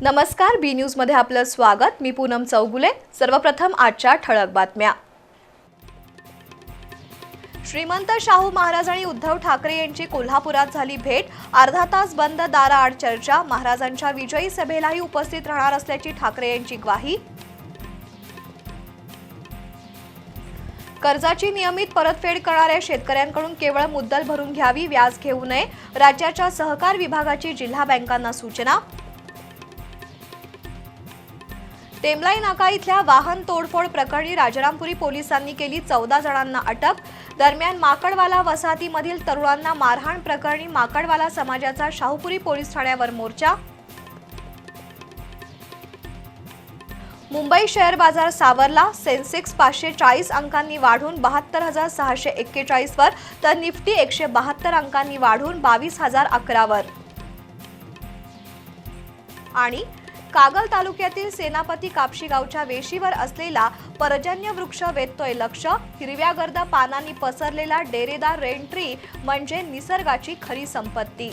नमस्कार बी न्यूजमध्ये आपलं स्वागत. मी पूनम चौगुले. सर्वप्रथम आजच्या ठळक बातम्या. श्रीमंत शाहू महाराज आणि उद्धव ठाकरे यांची कोल्हापुरात झाली भेट. अर्धा तास बंद दाराआड चर्चा. महाराजांच्या विजयी सभेलाही उपस्थित राहणार असल्याची ठाकरे यांची ग्वाही. कर्जाची नियमित परतफेड करणाऱ्या शेतकऱ्यांकडून केवळ मुद्दल भरून घ्यावी व्याज घेऊ नये. राज्याच्या सहकार विभागाची जिल्हा बँकांना सूचना. टेमलाई नाका इथल्या वाहन तोडफोड प्रकरणी राजारामपुरी पोलिसांनी केली चौदा जणांना अटक. दरम्यान माकडवाला वसाहतीमधील तरुणांना मारहाण प्रकरणी माकडवाला समाजाचा शाहूपुरी पोलीस ठाण्यावर मोर्चा. मुंबई शेअर बाजार सावरला. सेन्सेक्स पाचशे चाळीस अंकांनी वाढून बहात्तर हजार सहाशे एक्केचाळीसवर तर निफ्टी एकशे बहात्तर अंकांनी वाढून बावीस हजार अकरावर आणि कागल तालुक्यातील सेनापती कापशी गावच्या वेशीवर असलेला पर्जन्य वृक्ष वेधतोय लक्ष. हिरव्यागर्द पानांनी पसरलेला डेरेदार रेनट्री म्हणजे निसर्गाची खरी संपत्ती.